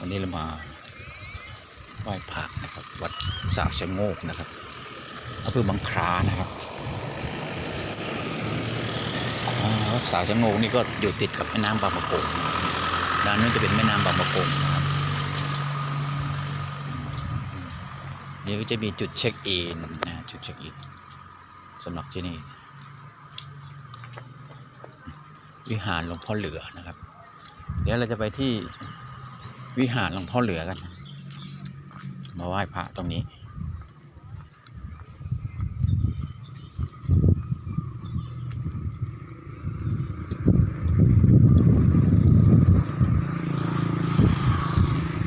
วันนี้เรามาไหว้พระนะครับ วัดสาวชะโงกนะครับอำเภอบางคลานะครับอ่าวัดสาวชะโงกนี่ก็อยู่ติดกับแม่น้ำบางประกงด้านนู้นจะเป็นแม่น้ำบางประกงนะครับนี่ก็จะมีจุดเช็คอินนะจุดเช็คอินสำหรับที่นี่วิหารหลวงพ่อเหลือนะครับ เดี๋ยวเราจะไปที่ วิหารหลวงพ่อเหลือกัน มาไหว้พระตรงนี้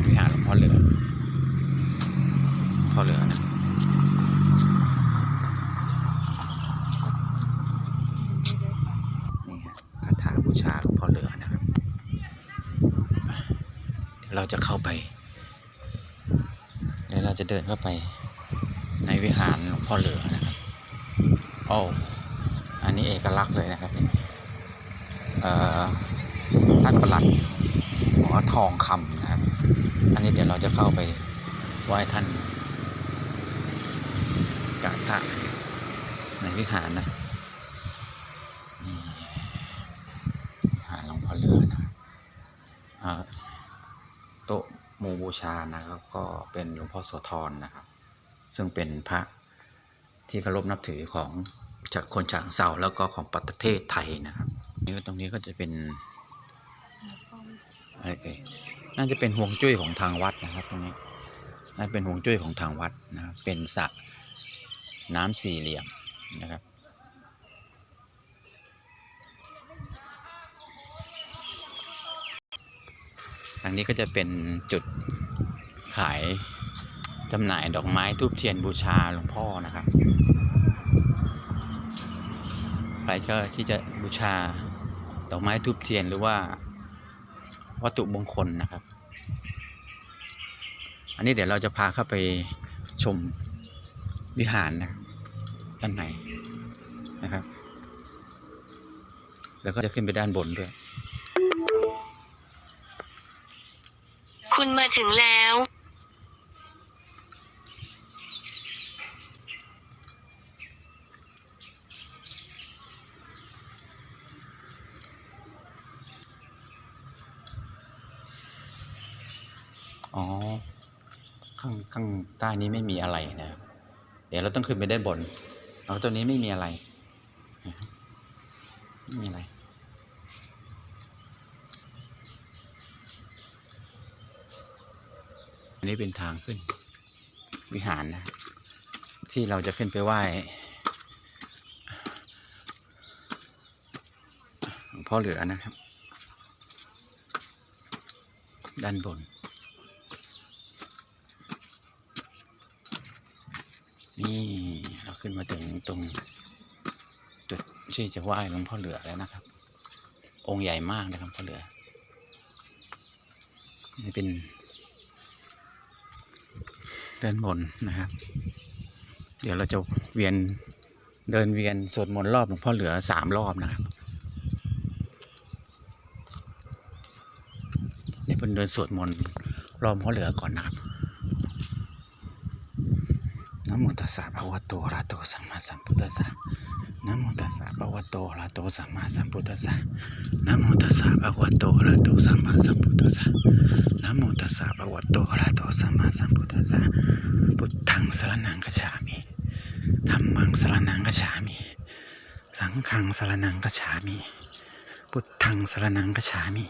วิหารหลวงพ่อเหลือพ่อเหลือนะนี่ฮะคาถาบูชาหลวงพ่อเหลือนะครับ เราจะเข้าไปเดี๋ยวเราจะเดินเข้าไปในวิหารหลวงพ่อเหลือนะครับโอ้อันนี้เอกลักษณ์เลยนะครับท่านประหลัดหมอทองคำนะครับ อันนี้เดี๋ยวเราจะเข้าไปไหว้ท่านกราบพระในวิหารนะนี่วิหารหลวงพ่อเหลือนะอ่า โต๊ะหมู่บู ชานะครับ ก็เป็นหลวงพ่อโสธรนะครับ ซึ่งเป็นพระที่เคารพนับถือของจากคนฉางเซาแล้วก็ของประเทศไทยนะครับนี่ตรงนี้ก็จะเป็นอะไรเอ่ยน่าจะเป็นห่วงจุ้ยของทางวัดนะครับตรงนี้น่าเป็นห่วงจุ้ยของทางวัดนะครับเป็นสระน้ำสี่เหลี่ยมนะครับ ทางนี้ก็จะเป็นจุดขายจำหน่ายดอกไม้ทูบเทียนบูชาหลวงพ่อนะครับใครก็ที่จะบูชาดอกไม้ทูบเทียนหรือว่าวัตถุมงคลนะครับ อันนี้เดี๋ยวเราจะพาเข้าไปชมวิหารนะด้านในนะครับ แล้วก็จะขึ้นไปด้านบนด้วย คุณมาถึงแล้ว อ๋อ ข้างข้างใต้นี้ไม่มีอะไรนะครับ เดี๋ยวเราต้องขึ้นไปด้านบน เอาตัวนี้ไม่มีอะไร ไม่มีอะไร อันนี้เป็นทางขึ้น วิหารนะ ที่เราจะขึ้นไปไหว้หลวงพ่อเหลือนะครับ ด้านบน นี่เราขึ้นมาถึงตรงจุดที่จะไหว้หลวงพ่อเหลือแล้วนะครับ องค์ใหญ่มากนะครับพ่อเหลือ นี่เป็น ด้านบนนะครับ เดี๋ยวเราจะเวียนเดินเวียนสวดมนต์รอบหลวงพ่อเหลือสามรอบนะครับเดี๋ยวเพิ่นเดินสวดมนต์รอบหลวงพ่อเหลือก่อนนะครับนะโมตัสสะภะวะโตอะระหะโตสัมมาสัมพุทธัสสะนะโมตัสสะภะวะโตอะระหะโตสัมมาสัมพุทธัสสะนะโมตัสสะภะคะวะโตอะระหะโตสัมมาสัมพุทธัสสะ นะโมตัสสะภะคะวะโตอะระโตสัมมาสัมพุทธัสสะพุทธังสรณังคัจฉามิธัมมังสรณังคัจฉามิ สังฆังสรณังคัจฉามิ พุทธังสรณังคัจฉามิ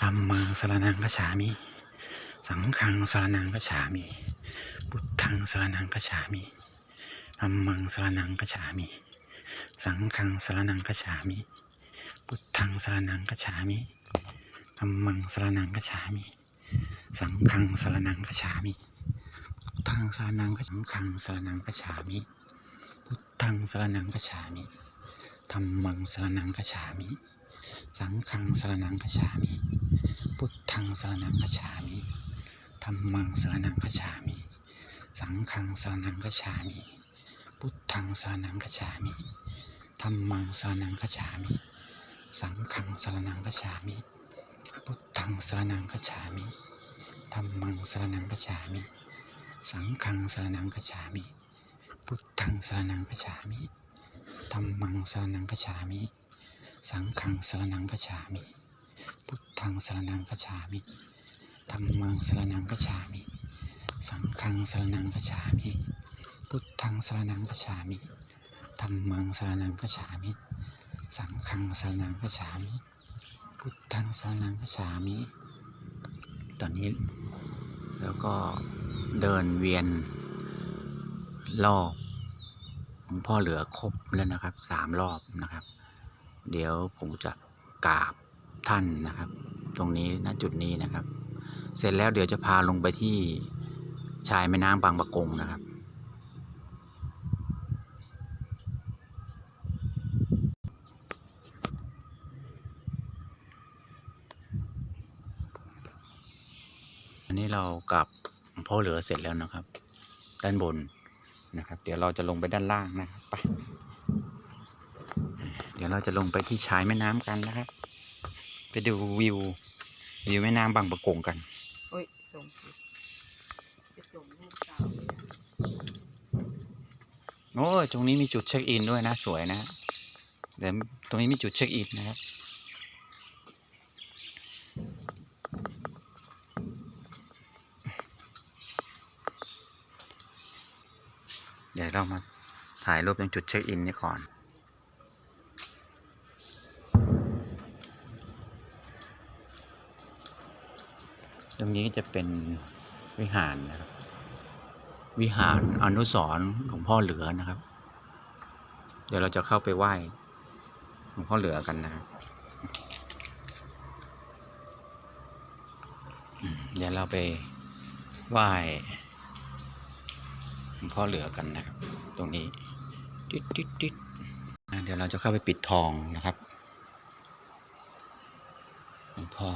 ธัมมังสรณังคัจฉามิ สังฆังสรณังคัจฉามิ พุทธังสรณังคัจฉามิธัมมังสรณังคัจฉามิ สังฆังสรณังคัจฉามิ พุทธังสรณังคัจฉามิ ธัมมังสรณังคัจฉามิ สังฆังสรณังคัจฉามิพุทธังสรณังคัจสังฆังสรณังคัจฉามิพุทธังสรณังคัจฉามิธัมมังสรณังคัจฉามิ สังฆังสรณังคัจฉามิพุทธังสรณังคัจฉามิธัมมังสรณังคัจฉามิ สังฆังสรณังคัจฉามิ พุทธังสรณังคัจฉามิธัมมังสรณังคัจฉามิ สังฆังสรณังคัจฉามิ พุทธังสรณังคัจฉามิธรรมังสรนังกัจฉามิ สังฆังสรนังกัจฉามิ พุทธังสรนังกัจฉามิธัมมังสรนังกัจฉามิ สังฆังสรนังกัจฉามิ พุทธังสรนังกัจฉามิธัมมังสรนังกัจฉามิ สังฆังสรนังกัจฉามิ พุทธังสรนังกัจฉามิธัมมังสรนังกัจฉามิ สังฆังสรนังกัจฉามิ พุทธังสรนังกัจฉามิตอนนี้ แล้วก็เดินเวียนรอบหลวงพ่อเหลือครบแล้วนะครับสามรอบนะครับ เดี๋ยวผมจะกราบท่านนะครับ ตรงนี้ณจุดนี้นะครับ เสร็จแล้วเดี๋ยวจะพาลงไปที่ชายแม่น้ำบางปะกงนะครับ นนี้เรากลับหลวงพ่อเหลือเสร็จแล้วนะครับ ด้านบนนะครับ เดี๋ยวเราจะลงไปด้านล่างนะครับไปเดี๋ยวเราจะลงไปที่ชายแม่น้ำกันนะครับ ไปดูวิววิวแม่น้ำบางปะกงกันโอ้ยส่งผิดไปส่งลูกสาวเลยอะโอ้ยตรงนี้มีจุดเช็คอินด้วยนะ สวยนะเดี๋ยวตรงนี้มีจุดเช็คอินนะครับ ดี๋ยวเรามาถ่ายรูปตรงจุดเช็คอินนี่ก่อน ตรงนี้จะเป็นวิหารนะครับ วิหารอนุสรหลวงพ่อเหลือนะครับ เดี๋ยวเราจะเข้าไปไหว้หลวงพ่อเหลือกันนะครับเดี๋ยวเราไปไหว้ พ่อเหลือกันนะครับ ตรงนี้ติดติดติดอะเดี๋ยวเราจะเข้าไปปิดทองนะครับหลวงพ่อ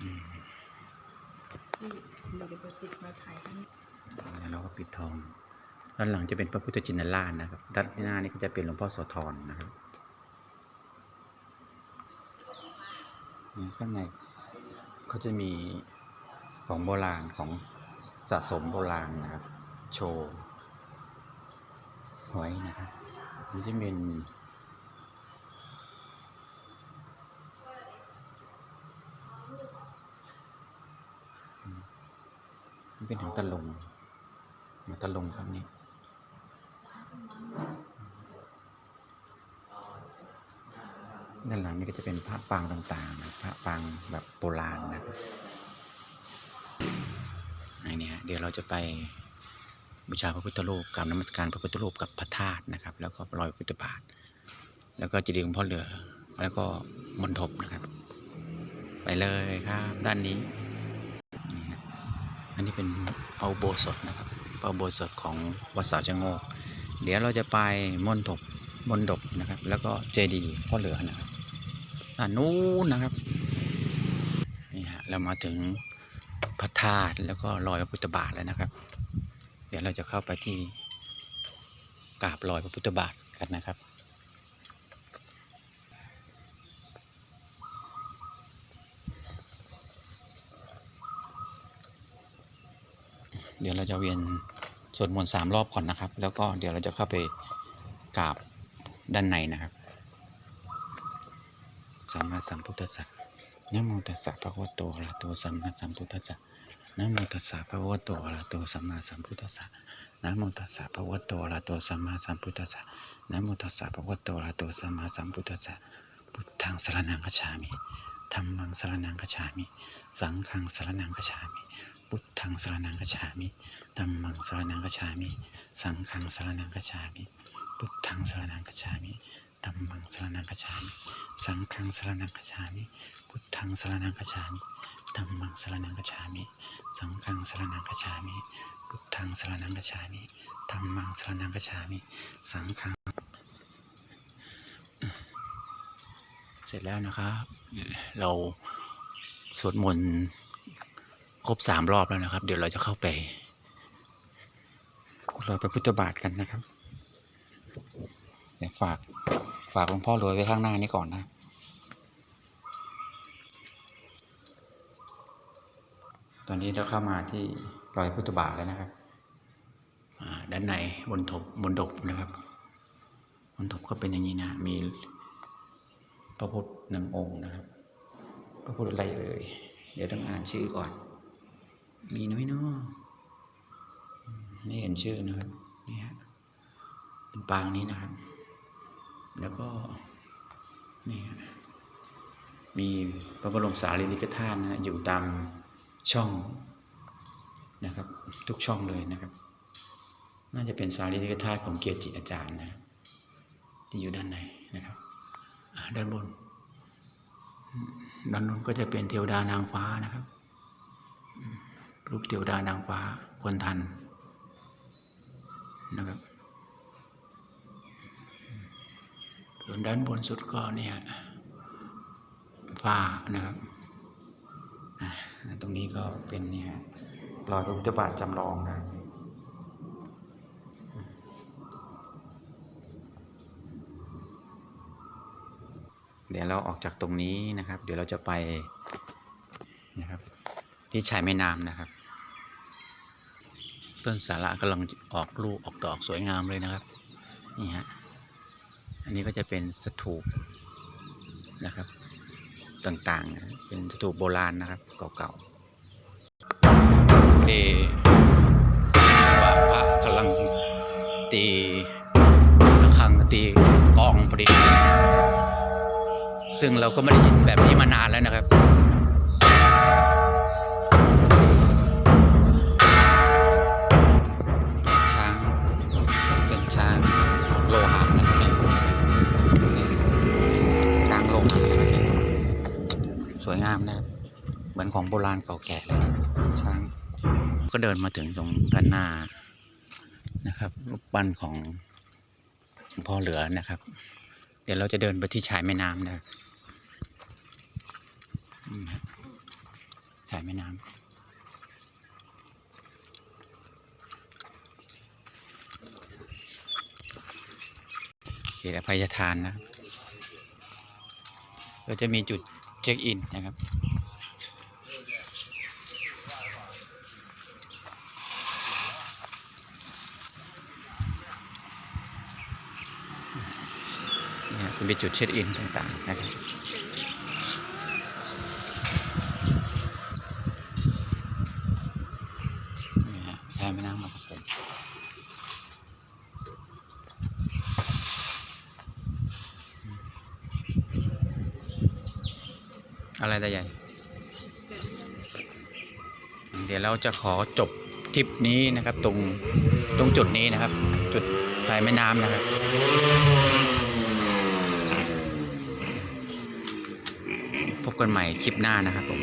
อืมที่เราจะไปติดมาถ่ายให้แล้วเราก็ปิดทอง ด้านหลังจะเป็นพระพุทธจินราชนะครับ ด้านหน้านี่ก็จะเป็นหลวงพ่อโสธรนะครับนี่ข้างในเขาจะมี ของโบราณของสะสมโบราณนะครับ โชว์ไว้นะครับนี่จะเป็นนี่เป็นถึงตะลงมาตะลงครับนี่ด้านหลังนี่ก็จะเป็นพระปางต่างๆนะพระปางแบบโบราณนะครับ อันนี้ฮะเดี๋ยวเราจะไปบูชาพระพุทธรูปกราบนมัสการพระพุทธรูปกับพระธาตุนะครับ แล้วก็รอยพุทธบาท แล้วก็เจดีย์หลวงพ่อเหลือ แล้วก็มณฑปนะครับ ไปเลยครับด้านนี้ อันนี้เป็นพระอุโบสถนะครับพระอุโบสถของวัดสาวจงโงก เดี๋ยวเราจะไปมณฑปมณฑปนะครับ แล้วก็เจดีย์พ่อเหลือนะครับด้านนู้นนะครับนี่ฮะเรามาถึง ระธาตุแล้วก็รอยพระพุทธบาทแล้วนะครับ เดี๋ยวเราจะเข้าไปที่กราบรอยพระพุทธบาทกันนะครับเดี๋ยวเราจะเวียนสวดมนต์สามรอบก่อนนะครับ แล้วก็เดี๋ยวเราจะเข้าไปกราบด้านในนะครับสัมาสัมพุทธัสสะ นะโมตัสสะภะคะวะโตอะระหะโตสัมมาสัมพุทธัสสะนะโมตัสสะภะคะวะโตอะระหะโตสัมมาสัมพุทธัสสะนะโมตัสสะภะคะวะโตอะระหะโตสัมมาสัมพุทธัสสะนะโมตัสสะภะคะวะโตอะระหะโตสัมมาสัมพุทธัสสะพุทธังสรณังคัจฉามิธัมมังสรณังคัจฉามิ สังฆังสรณังคัจฉามิ พุทธังสรณังคัจฉามิธัมมังสรณังคัจฉามิ สังฆังสรณังคัจฉามิ พุทธังสรณังคัจฉามิธัมมังสรณังคัจฉามิ สังฆังสรณังคัจฉามิ พุทธังสรณังคัจฉามิธัมมังสรณังคัจฉามิ สังฆังสรณังคัจฉามิพุทธังสรณังคัจฉามิธัมมังสรณังคัจฉามิ สังฆัง เสร็จแล้วนะครับ เราสวดมนต์ครบสามรอบแล้วนะครับ เดี๋ยวเราจะเข้าไปเรอยพระพุทธบาทกันนะครับ เดี๋ยวฝากฝากหลวงพ่อรวยไว้ข้างหน้านี้ก่อนนะ ตอนนี้เราเข้ามาที่รอยพุทธบาทแล้วนะครับอ่าด้านในบนถบบนดบนะครับบนถบก็เป็นอย่างนี้นะ มีพระพุทธหนึ่งองค์นะครับ พระพุทธอะไรเอ่ยเดี๋ยวต้องอ่านชื่อก่อน มีน้อยเนาะอืมไม่เห็นชื่อนะครับนี่ฮะเป็นปางนี้นะครับ แล้วก็นี่ฮะมีพระบรมสารีริกธาตุนะอยู่ตาม ช่องนะครับ ทุกช่องเลยนะครับ น่าจะเป็นสารีริกธาตุของเกียรติอาจารย์นะที่อยู่ด้านในนะครับด้านบนด้านบนก็จะเป็นเทวดานางฟ้านะครับรูปเทวดานางฟ้าควรทันนะครับส่วนด้านบนสุดก็เนี่ยฝ้านะครับ ตรงนี้ก็เป็นเนี่ยรอยพระพุทธบาทจำลองนะเดี๋ยวเราออกจากตรงนี้นะครับ เดี๋ยวเราจะไปนะครับ ที่ชายแม่น้ำนะครับ ต้นสาระกำลังออกลูกออกดอกสวยงามเลยนะครับนี่ฮะอันนี้ก็จะเป็นสถูปนะครับ ต่างๆ เป็นสถูปโบราณนะครับเก่าๆเอว่าพระกำลังตีระฆังตีกองพอดีซึ่งเราก็ไม่ได้ยินแบบนี้มานานแล้วนะครับ มือนของโบราณเก่าแก่เลยช้างก็เดินมาถึงตรงด้านหน้านะครับรูปปั้นของพ่อเหลือนะครับ เดี๋ยวเราจะเดินไปที่ชายแม่น้ำนะชายแม่น้ำเขตอภัยทานนะครับก็จะมีจุดเช็คอินนะครับ จะมีจุดเช็คอินต่างๆนะครับใช้แม่น้ำมาผสมอะไรตาใหญ่ เดี๋ยวเราจะขอจบทริปนี้นะครับ ตรงตรงจุดนี้นะครับ จุดปลายแม่น้ำนะครับ พบกันใหม่คลิปหน้านะครับผม